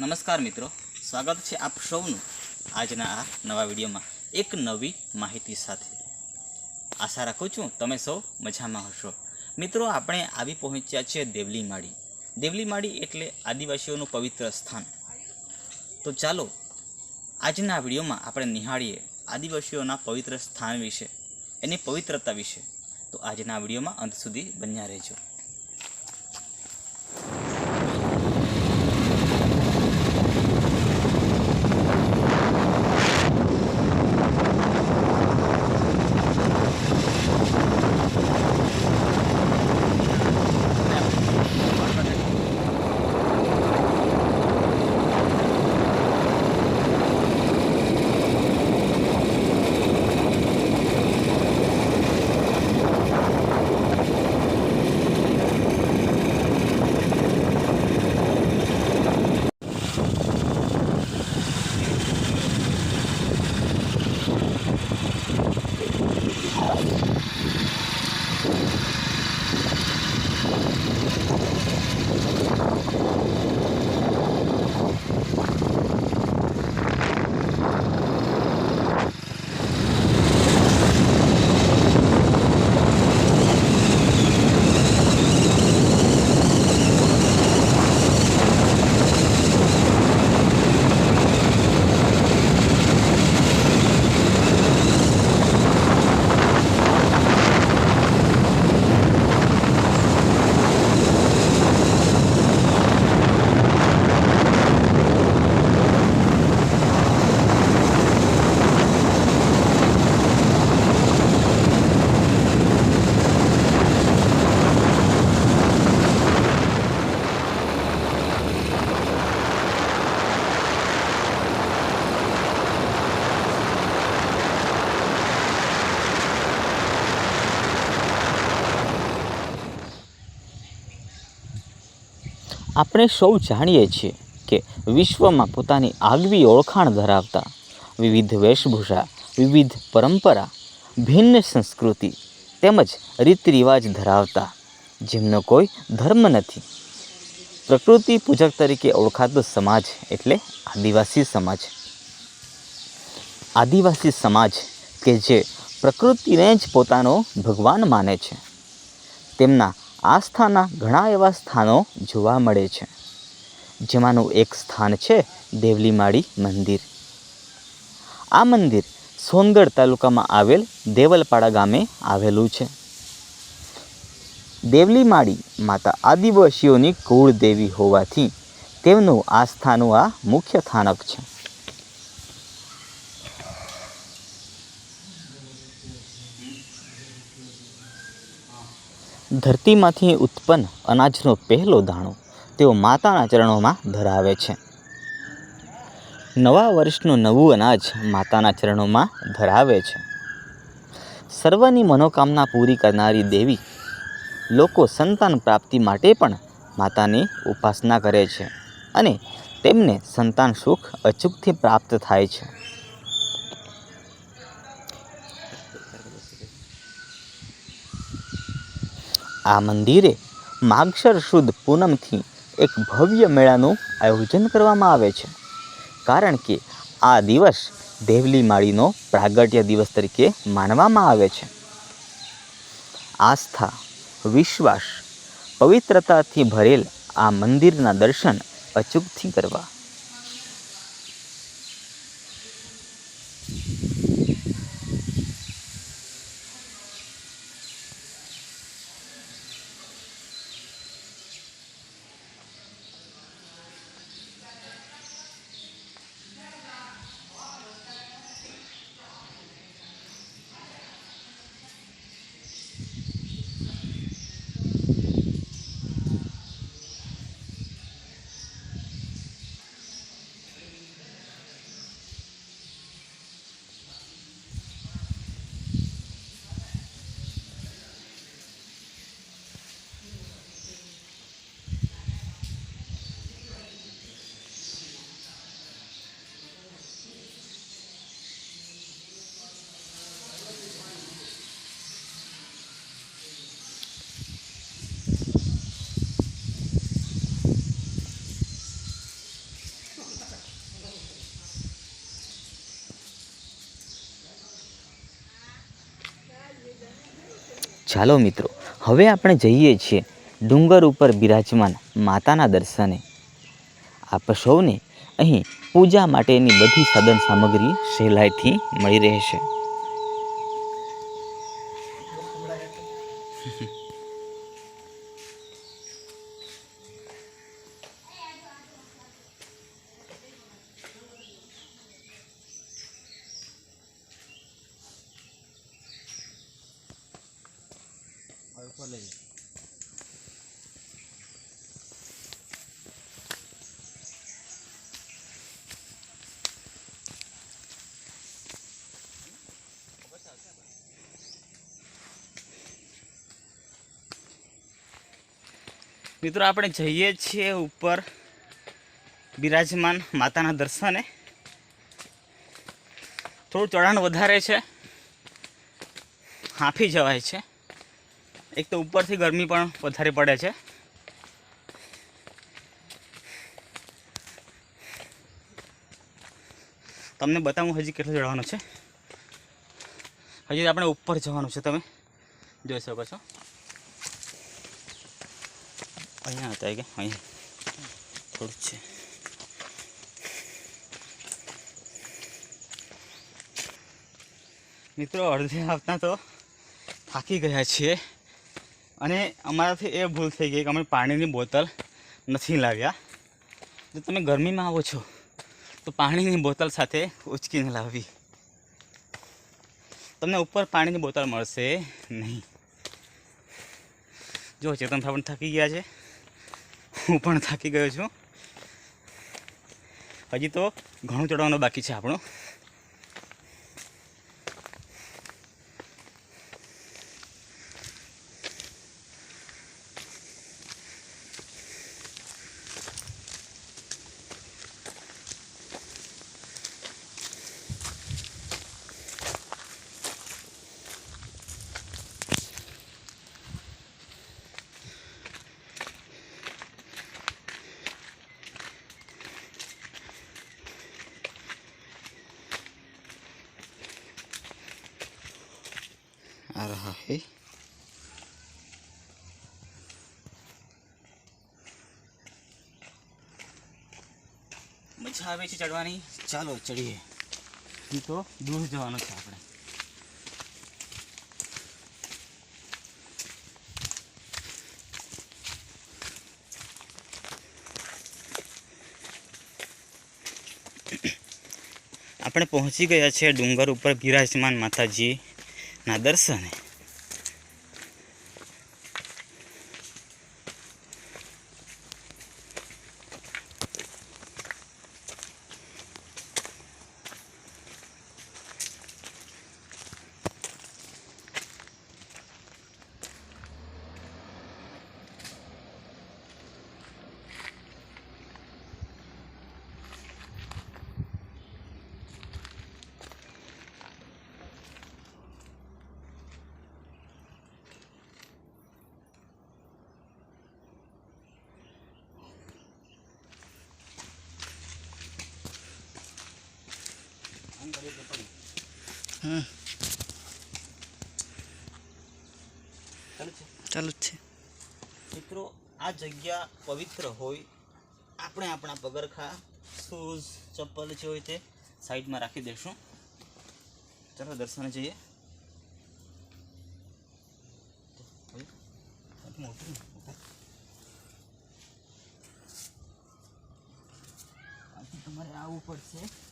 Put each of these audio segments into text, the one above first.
નમસ્કાર મિત્રો. સ્વાગત છે આપ સૌનું આજના આ નવા વિડીયોમાં. એક નવી માહિતી સાથે. આશા રાખું છું તમે સૌ મજામાં હશો. મિત્રો, આપણે આવી પહોંચ્યા છીએ દેવલી માળી દેવલી માળી એટલે આદિવાસીઓનું પવિત્ર સ્થાન. તો ચાલો, આજના વિડીયોમાં આપણે નિહાળીએ આદિવાસીઓના પવિત્ર સ્થાન વિશે, એની પવિત્રતા વિશે. તો આજના વિડીયોમાં અંત સુધી બન્યા રહેજો. આપણે સૌ જાણીએ છીએ કે વિશ્વમાં પોતાની આગવી ઓળખાણ ધરાવતા વિવિધ વેશભૂષા, વિવિધ પરંપરા, ભિન્ન સંસ્કૃતિ તેમજ રીત રિવાજ ધરાવતા, જેમનો કોઈ ધર્મ નથી. પ્રકૃતિ પૂજક તરીકે ઓળખાતો સમાજ એટલે આદિવાસી સમાજ. આદિવાસી સમાજ કે જે પ્રકૃતિને જ પોતાનો ભગવાન માને છે. તેમના આસ્થાના ઘણા એવા સ્થાનો જોવા મળે છે. જેમાંનું એક સ્થાન છે દેવલીમાળી મંદિર. આ મંદિર સોનગઢ તાલુકામાં આવેલ દેવલપાડા ગામે આવેલું છે. દેવલીમાળી માતા આદિવાસીઓની કુળદેવી હોવાથી તેમનું આસ્થાનું આ મુખ્ય સ્થાનક છે. ધરતીમાંથી ઉત્પન્ન અનાજનો પહેલો દાણો તેઓ માતાના ચરણોમાં ધરાવે છે. નવા વર્ષનું નવું અનાજ માતાના ચરણોમાં ધરાવે છે. સર્વની મનોકામના પૂરી કરનારી દેવી લોકો સંતાન પ્રાપ્તિ માટે પણ માતાની ઉપાસના કરે છે અને તેમને સંતાન સુખ અચૂકથી પ્રાપ્ત થાય છે. આ મંદિરે માગસર શુદ્ધ પૂનમથી એક ભવ્ય મેળાનું આયોજન કરવામાં આવે છે. કારણ કે આ દિવસ દેવલી માળીનો પ્રાગટ્ય દિવસ તરીકે માનવામાં આવે છે. આસ્થા, વિશ્વાસ, પવિત્રતાથી ભરેલ આ મંદિરના દર્શન અચૂકથી કરવા ચાલો મિત્રો, હવે આપણે જઈએ છીએ ડુંગર ઉપર બિરાજમાન માતાના દર્શને. આપ સૌને અહીં પૂજા માટેની બધી સાધન સામગ્રી સહેલાઈથી મળી રહેશે. મિત્રો, આપણે જઈએ છીએ ઉપર બિરાજમાન માતાના દર્શને. થોડું ચઢાણ વધારે છે. હાંફી જવાય છે. એક તો ઉપરથી ગરમી પણ વધારે પડે છે. તમને બતાવું હજી કેટલું ચડવાનું છે. હજી આપણે ઉપર જવાનું છે તમે. જોઈ શકો છો. અહીંયા હતા કે? અહીંયા. થોડુંક છે. મિત્રો, અડધે આવતા તો થાકી ગયા છીએ. અને અમારાથી એ ભૂલ થઈ ગઈ કે અમે પાણીની બોટલ નથી લાવ્યા. જો તમે ગરમીમાં આવો છો, તો પાણીની બોટલ સાથે ઉચકીને લાવવી. તમને ઉપર પાણીની બોટલ મળશે નહીં. જો ચેતન પણ થાકી ગયા છે. હું પણ થાકી ગયો છું. હજી તો ઘણું ચડવાનું બાકી છે આપણું. મજા આવે છે ચડવાની. ચાલો ચડીએ. એ તો દૂર જવાનું છે આપણે. આપણે પહોંચી ગયા છે ડુંગર ઉપર બિરાજમાન માતાજીના દર્શને હમ ચાલુ છે. મિત્રો, આ જગ્યા પવિત્ર હોય, આપણે આપણા પગરખા શૂઝ ચપ્પલ જે હોય તે સાઈડમાં રાખી દઈશું. ચાલો, દર્શને જઈએ. મોટું તમારે આવવું પડશે.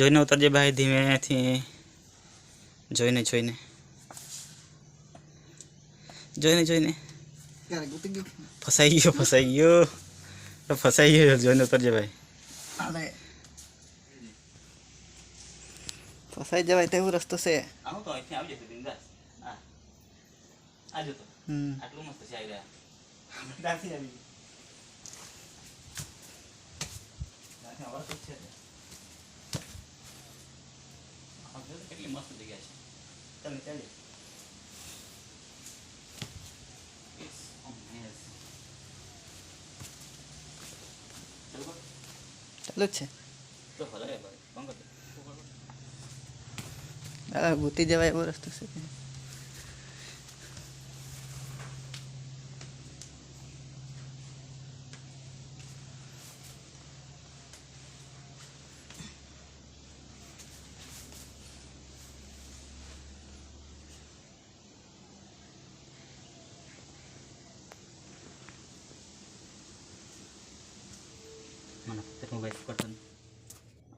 જોઈને ઉતરજે ભાઈ ધીમેથી જોઈને જોઈને. જોઈને જોઈને. ગયું? ફસાઈ ગયો ફસાઈ ગયો. ફસાઈ ગયો જોઈને ઉતરજે ભાઈ. ફસાઈ જવાય તેવું રસ્તો છે. આવું તો અહીંથી આવી જશે બિંદાસ. હા. આ તો. હમ. આટલું મસ્ત છે આવી તો છે જ. આ જો તો કેટલી મસ્ત જગ્યા છે ચાલો. ચાલો. એટલું જ છે તો હલાય ભાઈ દે. દાદા ગૂતી જવાય એવો રસ્તો છે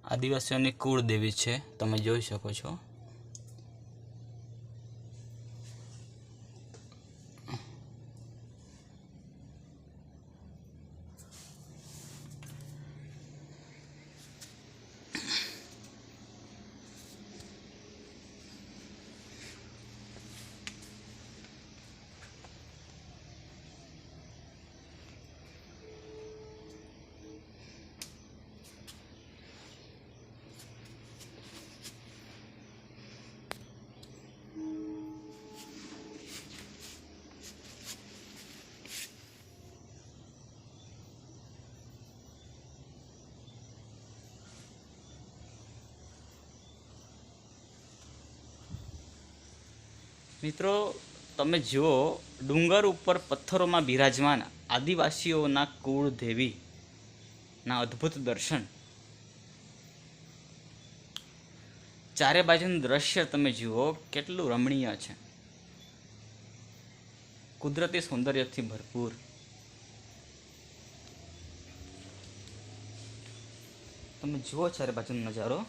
આદિવાસીઓની કુળ દેવી છે તમે જોઈ શકો છો. મિત્રો, તમે જુઓ, ડુંગર ઉપર પથ્થરોમાં બિરાજમાન આદિવાસીઓના કુળ દેવીના અદ્ભુત દર્શન. ચારે બાજુનું દ્રશ્ય તમે જુઓ, કેટલું રમણીય છે. કુદરતી સૌંદર્યથી ભરપૂર. તમે જુઓ ચારે બાજુનો નજારો.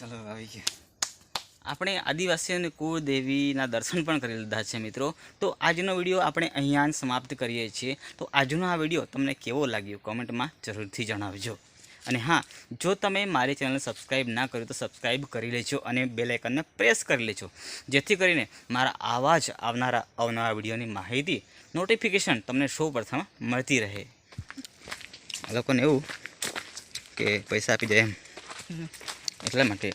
ચલો આવી ગયા. આપણે આદિવાસી અને કુળદેવીના દર્શન પણ કરી લીધા છે મિત્રો. તો આજનો વીડિયો આપણે અહીંયા સમાપ્ત કરીએ છીએ. તો આજનો આ વીડિયો તમને કેવો લાગ્યો કોમેન્ટમાં જરૂરથી જણાવજો. અને હા, જો તમે મારી ચેનલ સબસ્ક્રાઈબ ના કર્યું તો સબસ્ક્રાઈબ કરી લેજો અને બેલાઇકનને પ્રેસ કરી લેજો. જેથી કરીને મારા આવા જ આવનારા અવનવા વિડીયોની માહિતી નોટિફિકેશન તમને સૌ પ્રથમ મળતી રહે. લોકોને એવું કે પૈસા આપી જાય એમ. એટલા માટે.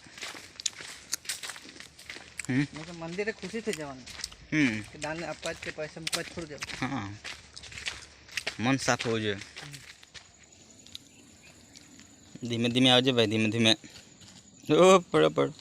મંદિરે ખુશી થઈ જવાનું. હમ. દાન આપવા જ કે પૈસા મૂકવા જ થોડું જવાનું હા મન સાફ હોવું જોઈએ. ધીમે ધીમે આવજે ભાઈ ધીમે ધીમે. ઓ પડ પડ.